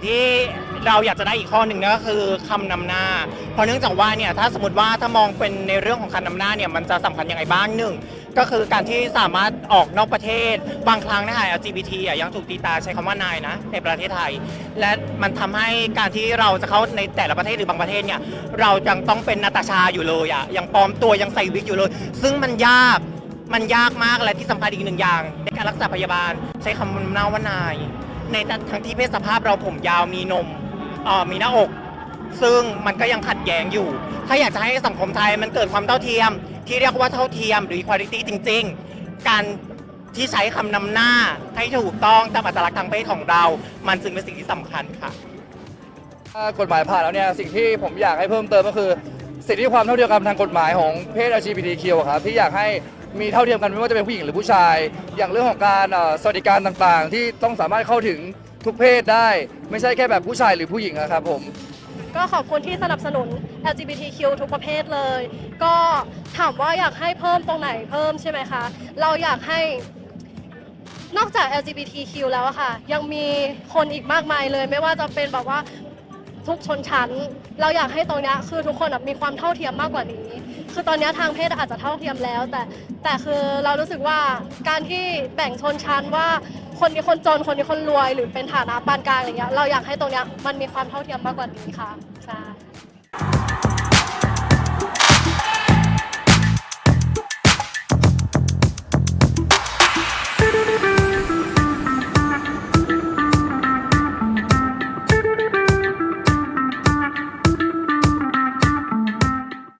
งที่เราอยากจะได้อีกข้อหนึ่งก็คือคำนำหน้า เพราะเนื่องจากว่าเนี่ยถ้าสมมติว่าถ้ามองเป็นในเรื่องของคำนำหน้าเนี่ยมันจะสำคัญยังไงบ้างหนึ่งก็คือการที่สามารถออกนอกประเทศ บางครั้งนะคะ LGBT อะยังถูกตีตาใช้คำว่านายนะในประเทศไทย และมันทำให้การที่เราจะเข้าในแต่ละประเทศหรือบางประเทศเนี่ยเรายังต้องเป็นนาตาชาอยู่เลยอะยังปลอมตัวยังใส่วิกอยู่เลย ซึ่งมันยากมันยากมากและที่สำคัญอีกหนึ่งอย่างในการรักษาพยาบาลใช้คำนำหน้าว่านาย ในทั้งที่เพศสภาพเราผมยาวมีนมเอ่อมีหน้าอก ซึ่งมันก็ยังขัดแย้งอยู่ ถ้าอยากจะให้สังคมไทยมันเกิดความเท่าเทียม ที่เรียกว่าเท่าเทียมหรือ equality จริง ๆ การที่ใช้คำนำหน้าให้ถูกต้องตามอัตลักษณ์ทางเพศของเรา มันจึงเป็นสิ่งที่สำคัญค่ะ ถ้ากฎหมายผ่านแล้วเนี่ยสิ่งที่ผมอยากให้เพิ่มเติมก็คือ สิทธิความเท่าเทียมกันทางกฎหมายของเพศ LGBTQ อะครับที่อยากให้มีเท่าเทียมกันไม่ว่าจะเป็นผู้หญิงหรือผู้ชาย อย่างเรื่องของการเอ่อสวัสดิการต่างๆ ที่ต้องสามารถเข้าถึงทุกเพศได้ ไม่ใช่แค่แบบผู้ชายหรือผู้หญิงอะครับผม ก็ขอบคุณที่สนับสนุน LGBTQ ทุกประเภทเลย ก็ถามว่าอยากให้เพิ่มตรงไหนเพิ่มใช่ไหมคะ เราอยากให้นอกจาก LGBTQ แล้วอะค่ะ ยังมีคนอีกมากมายเลย ไม่ว่าจะเป็นแบบว่า ทุกชนชั้น เราอยากให้ตรงนี้คือทุกคนมีความเท่าเทียมมากกว่านี้ คือตอนนี้ทางเพศอาจจะเท่าเทียมแล้ว แต่แต่คือเรารู้สึกว่าการที่แบ่งชนชั้นว่าคนนี้คนจนคนนี้คนรวย หรือเป็นฐานะปานกลางอะไรเงี้ยเราอยากให้ตรงนี้มันมีความเท่าเทียมมากกว่านี้ค่ะใช่